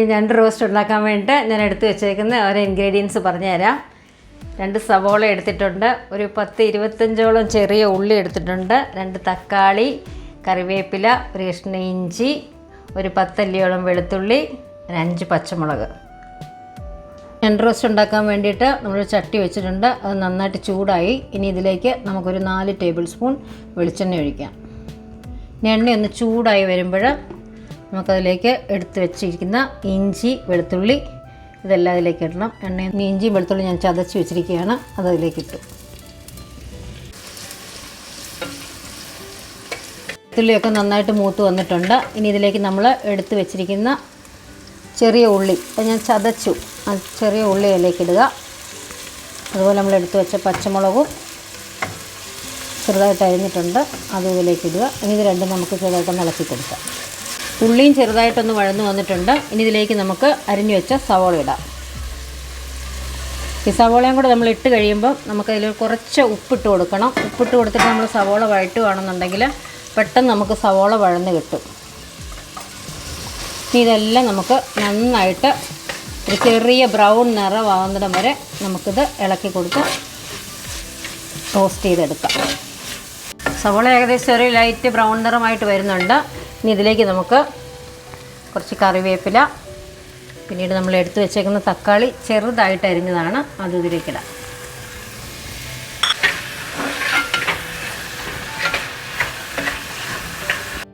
ഈ ഞണ്ട് റോസ്റ്റ് ഉണ്ടാക്കാൻ വേണ്ടിയിട്ട് ഞാൻ എടുത്തു വെച്ചേക്കുന്ന ഓരോ ഇൻഗ്രീഡിയൻസ് പറഞ്ഞുതരാം. രണ്ട് സവോള എടുത്തിട്ടുണ്ട്. ഒരു പത്ത് ഇരുപത്തഞ്ചോളം ചെറിയ ഉള്ളി എടുത്തിട്ടുണ്ട്. രണ്ട് തക്കാളി കറിവേപ്പില ഒരു കഷ്ണ ഇഞ്ചി ഒരു പത്തല്ലിയോളം വെളുത്തുള്ളി ഒരു അഞ്ച് പച്ചമുളക്. രണ്ട് റോസ്റ്റ് ഉണ്ടാക്കാൻ വേണ്ടിയിട്ട് നമ്മൾ ചട്ടി വെച്ചിട്ടുണ്ട്. അത് നന്നായിട്ട് ചൂടായി. ഇനി ഇതിലേക്ക് നമുക്കൊരു നാല് ടേബിൾ സ്പൂൺ വെളിച്ചെണ്ണ ഒഴിക്കാം. എണ്ണ ഒന്ന് ചൂടായി വരുമ്പോൾ നമുക്കതിലേക്ക് എടുത്ത് വെച്ചിരിക്കുന്ന ഇഞ്ചി വെളുത്തുള്ളി ഇതെല്ലാം അതിലേക്ക് ഇടണം. എണ്ണ ഇഞ്ചി വെളുത്തുള്ളി ഞാൻ ചതച്ച് വെച്ചിരിക്കുകയാണ്. അത് അതിലേക്ക് ഇട്ടു. വെളുത്തുള്ളിയൊക്കെ നന്നായിട്ട് മൂത്ത് വന്നിട്ടുണ്ട്. ഇനി ഇതിലേക്ക് നമ്മൾ എടുത്ത് വെച്ചിരിക്കുന്ന ചെറിയ ഉള്ളി അത് ഞാൻ ചതച്ചു. ആ ചെറിയ ഉള്ളി അതിലേക്ക് ഇടുക. അതുപോലെ നമ്മൾ എടുത്ത് വെച്ച പച്ചമുളകും ചെറുതായിട്ട് അരിഞ്ഞിട്ടുണ്ട്. അതും ഇതിലേക്ക് ഇടുക. ഇനി ഇത് രണ്ടും നമുക്ക് ചെറുതായിട്ട് ഇളക്കി കൊടുക്കാം. ഉള്ളിയും ചെറുതായിട്ടൊന്ന് വഴന്നു വന്നിട്ടുണ്ട്. ഇനി ഇതിലേക്ക് നമുക്ക് അരിഞ്ഞു വെച്ച സവോള ഇടാം. ഈ സവോളയും കൂടെ നമ്മൾ ഇട്ട് കഴിയുമ്പോൾ നമുക്കതിൽ കുറച്ച് ഉപ്പിട്ട് കൊടുക്കണം. ഉപ്പിട്ട് കൊടുത്തിട്ട് നമ്മൾ സവോള വഴറ്റുകയാണെന്നുണ്ടെങ്കിൽ പെട്ടെന്ന് നമുക്ക് സവോള വഴന്ന് കിട്ടും. ഇതെല്ലാം നമുക്ക് നന്നായിട്ട് ഒരു ചെറിയ ബ്രൗൺ നിറമാകുന്നിടം വരെ നമുക്കിത് ഇളക്കി കൊടുത്ത് ടോസ്റ്റ് ചെയ്തെടുക്കാം. സവോള ഏകദേശം ഒരു ലൈറ്റ് ബ്രൗൺ നിറമായിട്ട് വരുന്നുണ്ട്. ഇനി ഇതിലേക്ക് നമുക്ക് കുറച്ച് കറിവേപ്പില പിന്നീട് നമ്മൾ എടുത്തു വെച്ചേക്കുന്ന തക്കാളി ചെറുതായിട്ട് അരിഞ്ഞതാണ് അത് ഇതിലേക്കിടാം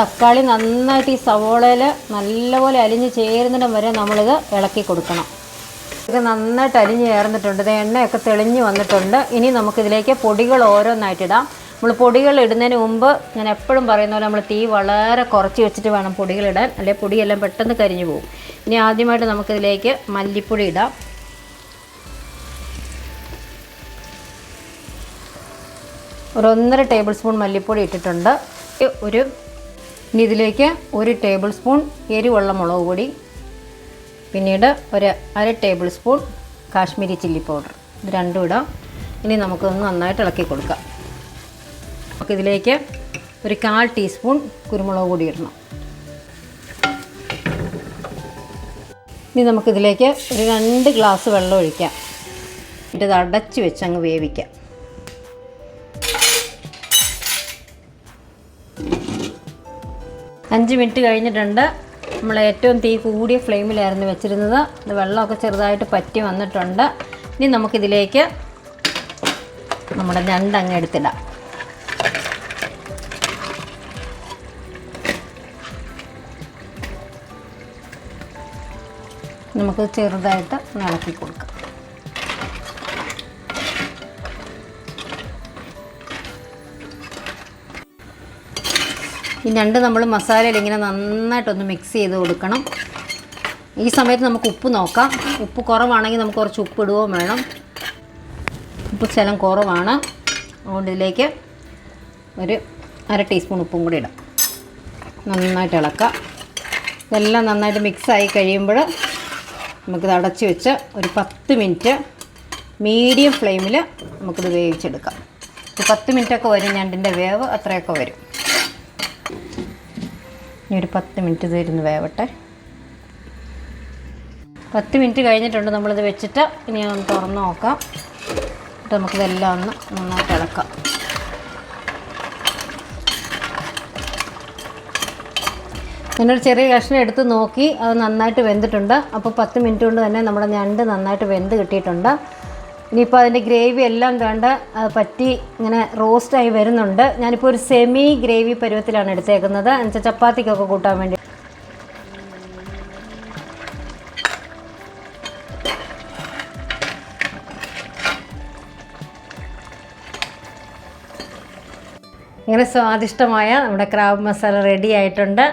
തക്കാളി നന്നായിട്ട് ഈ സവോളയിൽ നല്ലപോലെ അലിഞ്ഞ് ചേരുന്നിടം വരെ നമ്മളിത് ഇളക്കി കൊടുക്കണം. ഇത് നന്നായിട്ട് അലിഞ്ഞ് ചേർന്നിട്ടുണ്ട്. ഇത് എണ്ണയൊക്കെ തെളിഞ്ഞ് വന്നിട്ടുണ്ട്. ഇനി നമുക്കിതിലേക്ക് പൊടികൾ ഓരോന്നായിട്ടിടാം നമ്മൾ പൊടികൾ ഇടുന്നതിന് മുമ്പ് ഞാൻ എപ്പോഴും പറയുന്ന പോലെ നമ്മൾ തീ വളരെ കുറച്ച് വെച്ചിട്ട് വേണം പൊടികളിടാൻ അല്ലെങ്കിൽ പൊടിയെല്ലാം പെട്ടെന്ന് കരിഞ്ഞു പോകും. ഇനി ആദ്യമായിട്ട് നമുക്കിതിലേക്ക് മല്ലിപ്പൊടി ഇടാം. ഒരു ഒന്നര ടേബിൾ സ്പൂൺ മല്ലിപ്പൊടി ഇട്ടിട്ടുണ്ട്. ഒരു ഇനി ഇതിലേക്ക് ഒരു ടേബിൾ സ്പൂൺ എരിവുള്ള മുളക് പൊടി. പിന്നീട് ഒരു അര table spoon Kashmiri chilli powder. ഇത് രണ്ടും ഇടാം. ഇനി നമുക്കൊന്ന് നന്നായിട്ട് ഇളക്കി കൊടുക്കാം. നമുക്കിതിലേക്ക് ഒരു കാൽ ടീസ്പൂൺ കുരുമുളക് പൊടി ഇടണം. ഇനി നമുക്കിതിലേക്ക് ഒരു രണ്ട് ഗ്ലാസ് വെള്ളം ഒഴിക്കാം. എന്നിട്ട് ഇത് അടച്ച് വെച്ച് അങ്ങ് വേവിക്കാം. അഞ്ച് മിനിറ്റ് കഴിഞ്ഞിട്ടുണ്ട്. നമ്മൾ ഏറ്റവും തീ കൂടിയ ഫ്ലെയിമിലായിരുന്നു വെച്ചിരുന്നത്. ഇത് വെള്ളമൊക്കെ ചെറുതായിട്ട് പറ്റി വന്നിട്ടുണ്ട്. ഇനി നമുക്കിതിലേക്ക് നമ്മുടെ ഞണ്ടങ്ങ് എടുത്തിടാം. നമുക്ക് ചെറുതായിട്ട് നിളക്കി കൊടുക്കാം. ഈ രണ്ട് നമ്മൾ മസാലയിൽ ഇങ്ങനെ നന്നായിട്ടൊന്ന് മിക്സ് ചെയ്ത് കൊടുക്കണം. ഈ സമയത്ത് നമുക്ക് ഉപ്പ് നോക്കാം. ഉപ്പ് കുറവാണെങ്കിൽ നമുക്ക് കുറച്ച് ഉപ്പ് ഇടുകയും വേണം. ഉപ്പ് ശലം കുറവാണ്. അതുകൊണ്ട് ഇതിലേക്ക് ഒരു അര ടീസ്പൂൺ ഉപ്പും കൂടി ഇടാം. നന്നായിട്ട് ഇളക്കാം. ഇതെല്ലാം നന്നായിട്ട് മിക്സായി കഴിയുമ്പോൾ നമുക്കിത് അടച്ച് വെച്ച് ഒരു പത്ത് മിനിറ്റ് മീഡിയം ഫ്ലെയിമിൽ നമുക്കിത് വേവിച്ചെടുക്കാം. ഒരു പത്ത് മിനിറ്റൊക്കെ വരും ഞണ്ടിന്റെ വേവ് അത്രയൊക്കെ വരും. ഇനി ഒരു പത്ത് മിനിറ്റ് ഇതിരുന്ന് വേവട്ടെ. പത്ത് മിനിറ്റ് കഴിഞ്ഞിട്ടുണ്ട് നമ്മളിത് വെച്ചിട്ട് ഇനി ഒന്ന് തുറന്ന് നോക്കാം. എന്നിട്ട് നമുക്കിതെല്ലാം ഒന്ന് നന്നായിട്ട് ഇളക്കാം. ഞാനൊരു ചെറിയ കഷ്ണം എടുത്ത് നോക്കി അത് നന്നായിട്ട് വെന്തിട്ടുണ്ട്. അപ്പോൾ പത്ത് മിനിറ്റ് കൊണ്ട് തന്നെ നമ്മുടെ ഞണ്ട് നന്നായിട്ട് വെന്ത് കിട്ടിയിട്ടുണ്ട്. ഇനിയിപ്പോൾ അതിന്റെ ഗ്രേവി എല്ലാം കണ്ട് പറ്റി ഇങ്ങനെ റോസ്റ്റായി വരുന്നുണ്ട്. ഞാനിപ്പോൾ ഒരു സെമി ഗ്രേവി പരുവത്തിലാണ് എടുത്തേക്കുന്നത്. എന്നുവെച്ചാൽ ചപ്പാത്തിക്കൊക്കെ കൂട്ടാൻ വേണ്ടി. ഇങ്ങനെ സ്വാദിഷ്ടമായ നമ്മുടെ ക്രാബ് മസാല റെഡി ആയിട്ടുണ്ട്.